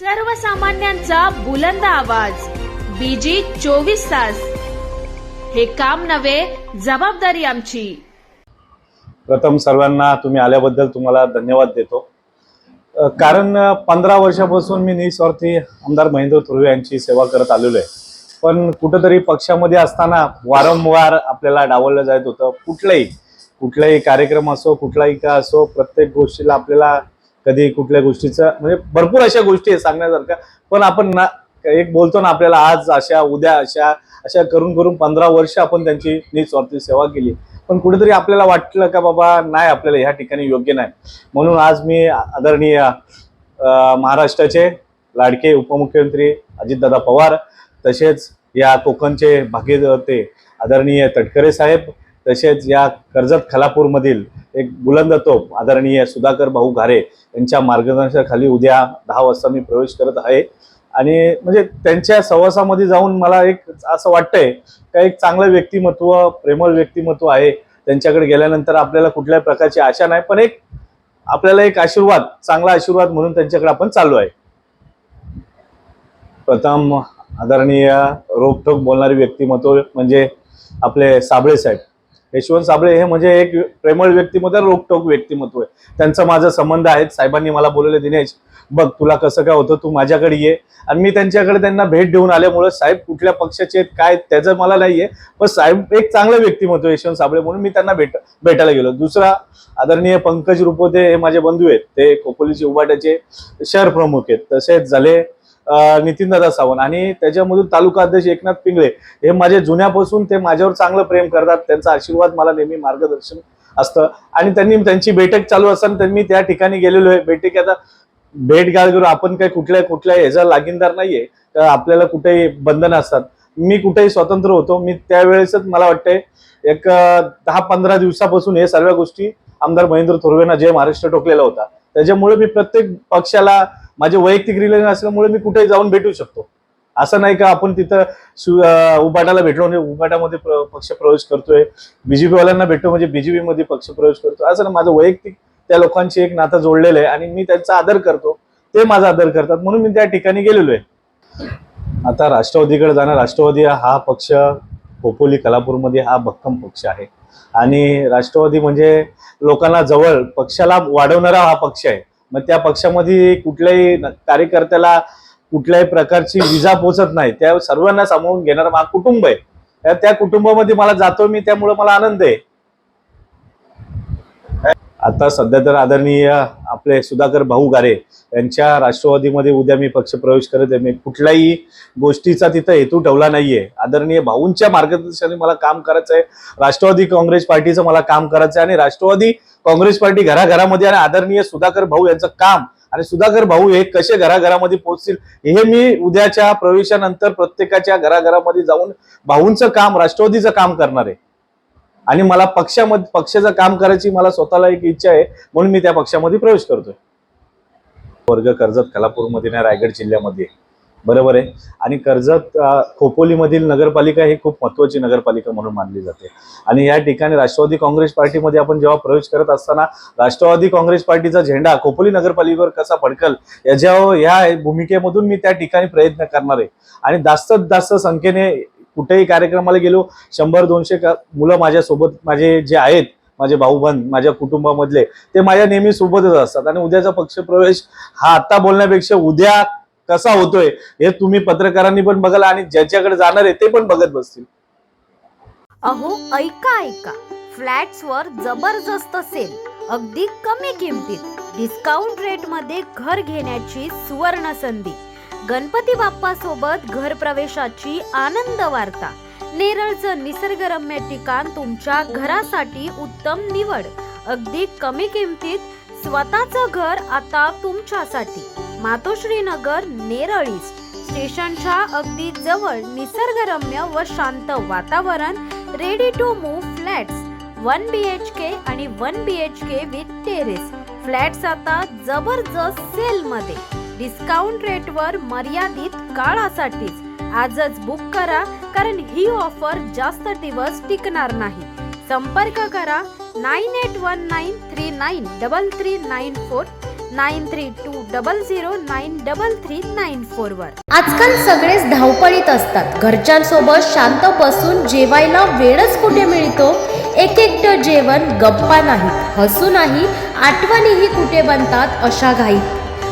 सर्वसामान्यांचा बुलंद आवाज. बीजी चोवीस तास. हे काम नव्हे जबाबदारी आमची. प्रथम सर्वांना तुम्ही आल्याबद्दल तुम्हाला धन्यवाद देतो. कारण पंधरा वर्षापासून मी निस्वार्थी आमदार महेंद्र थुर्वे यांची सेवा करत आलेलो आहे. पण कुठंतरी पक्षामध्ये असताना वारंवार आपल्याला डावललं जात होतं. कुठलंही कुठलाही कार्यक्रम असो कुठलाही का असो प्रत्येक गोष्टीला आपल्याला कधी कुठल्या गोष्टीचं म्हणजे भरपूर अशा गोष्टी आहेत सांगण्यासारख्या. पण आपण ना एक बोलतो ना आपल्याला आज अशा उद्या अशा अशा करून करून पंधरा वर्ष आपण त्यांची निस्वार्थी सेवा केली. पण कुठेतरी आपल्याला वाटलं का बाबा नाही आपल्याला ह्या ठिकाणी योग्य नाही. म्हणून आज मी आदरणीय महाराष्ट्राचे लाडके उपमुख्यमंत्री अजितदादा पवार तसेच या कोकणचे भागीरथे आदरणीय तटकरे साहेब तसेच या कर्जत खलापूरमधील एक बुलंद तोप आदरणीय सुधाकर भाऊ घारे यांच्या मार्गदर्शनाखाली उद्या दहा वाजता मी प्रवेश करत आहे. आणि म्हणजे त्यांच्या सहवासामध्ये जाऊन मला एक असं वाटतंय का एक चांगलं व्यक्तिमत्व प्रेमळ व्यक्तिमत्व आहे. त्यांच्याकडे गेल्यानंतर आपल्याला कुठल्याही प्रकारची आशा नाही पण एक आपल्याला एक आशीर्वाद चांगला आशीर्वाद म्हणून त्यांच्याकडे आपण चालू आहे. प्रथम आदरणीय रोखोक बोलणारे व्यक्तिमत्व म्हणजे आपले साबळे साहेब. यशवंत साबळे हे म्हणजे एक प्रेमळ व्यक्तिमत्व रोखटोक व्यक्तिमत्व आहे. त्यांचा माझा संबंध आहे. साहेबांनी मला बोलवले दिनेश बघ तुला कसं काय होतं तू माझ्याकडे ये. आणि मी त्यांच्याकडे त्यांना भेट देऊन आल्यामुळे साहेब कुठल्या पक्षाचे आहेत काय त्याचं मला नाही आहे पण साहेब एक चांगलं व्यक्तिमत्व यशवंत साबळे म्हणून मी त्यांना भेट भेटायला गेलो. दुसरा आदरणीय पंकज रुपोते हे माझे बंधू आहेत. ते खोपोलीचे उभाट्याचे शहर प्रमुख आहेत. तसेच झाले नितीन दादा सावंत. आणि त्याच्यामधून तालुका अध्यक्ष एकनाथ पिंगळे हे माझे जुन्यापासून ते माझ्यावर चांगलं प्रेम करतात. त्यांचा आशीर्वाद मला नेहमी मार्गदर्शन असतं. आणि त्यांनी त्यांची बैठक चालू असताना त्यांनी त्या ठिकाणी गेलेलो आहे. बैठक आता भेट गाळ करू. आपण काही कुठल्या कुठल्या ह्याचा लागीनदार नाहीये. तर आपल्याला कुठेही बंधन असतात. मी कुठेही स्वतंत्र होतो. मी त्यावेळेसच मला वाटतंय एक दहा पंधरा दिवसापासून हे सर्व गोष्टी आमदार महेंद्र थोरवेंना जे महाराष्ट्र टोकलेला होता. त्याच्यामुळे मी प्रत्येक पक्षाला माझे वैयक्तिक रिलेशन असल्यामुळे मी कुठेही जाऊन भेटू शकतो. असं नाही का आपण तिथं सु- उबाटाला भेटलो म्हणजे उबाटामध्ये प्र- पक्ष प्रवेश करतोय. बीजेपीवाल्यांना भेटतो म्हणजे बीजेपी मध्ये पक्ष प्रवेश करतो असं ना माझं वैयक्तिक त्या लोकांची एक नातं जोडलेलं आहे आणि मी त्यांचा आदर करतो. ते माझा आदर करतात म्हणून मी त्या ठिकाणी गेलेलो आहे. आता राष्ट्रवादीकडे जाणं राष्ट्रवादी हा पक्ष खोपोली कलापूरमध्ये हा भक्कम पक्ष आहे. आणि राष्ट्रवादी म्हणजे लोकांना जवळ पक्षाला वाढवणारा हा पक्ष आहे. मग त्या पक्षामध्ये कुठल्याही न- कार्यकर्त्याला कुठल्याही प्रकारची विजा पोचत नाही. त्या सर्वांना सामावून घेणारा माझं कुटुंब आहे. त्या कुटुंबामध्ये मला जातो मी त्यामुळे मला आनंद आहे. आता सध्या तर आदरणीय आपले सुधाकर भाऊ गारे यांच्या राष्ट्रवादीमध्ये उद्या मी पक्ष प्रवेश करत आहे. मी कुठल्याही गोष्टीचा तिथं हेतू ठेवला नाहीये. आदरणीय भाऊंच्या मार्गदर्शनाने मला काम करायचं आहे. राष्ट्रवादी काँग्रेस पार्टीचं मला काम करायचं आहे आणि राष्ट्रवादी काँग्रेस पार्टी घराघरामध्ये आणि आदरणीय सुधाकर भाऊ यांचं काम आणि सुधाकर भाऊ हे कसे घराघरामध्ये पोहोचतील हे मी उद्याच्या प्रवेशानंतर प्रत्येकाच्या घराघरामध्ये जाऊन भाऊंचं काम राष्ट्रवादीचं काम करणार आहे. आणि मला पक्षामध्ये पक्षाचं काम करायची मला स्वतःला एक इच्छा आहे म्हणून मी त्या पक्षामध्ये प्रवेश करतोय. वर्ग कर्जत कलापूरमध्ये नाही रायगड जिल्ह्यामध्ये. बरोबर आहे? आणि कर्जत खोपोलीमधील नगरपालिका ही खूप महत्वाची नगरपालिका म्हणून मानली जाते. आणि या ठिकाणी राष्ट्रवादी काँग्रेस पार्टीमध्ये आपण जेव्हा प्रवेश करत असताना राष्ट्रवादी काँग्रेस पार्टीचा झेंडा खोपोली नगरपालिकेवर कसा फडकल याच्या या भूमिकेमधून मी त्या ठिकाणी प्रयत्न करणार आहे. आणि जास्तीत जास्त संख्येने कुठेही कार्यक्रमाला गेलो शंभर दोनशे मुलं माझ्यासोबत माझे जे आहेत माझे भाऊबन माझ्या कुटुंबामधले ते माझ्या नेहमी सोबतच असतात. आणि उद्याचा पक्षप्रवेश हा आता बोलण्यापेक्षा उद्या कसा होतोय हे तुम्ही पत्रकारांनी पण बघाल आणि ज्याच्याकडे जाणार आहे ते पण बघत बसतील. अहो ऐका ऐका. फ्लॅट्सवर जबरदस्त सेल अगदी कमी किमतीत. डिस्काउंट रेटमध्ये घर घेण्याची सुवर्ण संधी गणपती बाप्पा सोबत घर प्रवेशाची आनंद वार्ता. नेरळचं निसर्गरम्य ठिकाण तुमच्या घरासाठी उत्तम निवड. अगदी कमी किमतीत स्वतःचं घर आता तुमच्यासाठी. मातोश्री नगर नेरळ ईस्ट स्टेशनच्या अगदी जवळ निसर्गरम्य व शांत वातावरण ready to move flats one B H K आणि one B H K with terrace flats आता जबरदस्त सेल मध्ये. डिस्काउंट रेटवर मर्यादित काळासाठीच आजच बुक करा कारण ही ऑफर जास्त दिवस टिकणार नाही. संपर्क करा nine eight one nine three nine double three nine four nine three two double zero nine double three nine फोरवर आजकाल सगळेच धावपळीत असतात. घरच्यांसोबत शांत बसून जेवायला वेळच कुठे मिळतो? एक एकटं जेवण गप्पा नाही हसू नाही आठवणीही कुठे बनतात? अशा घाईत.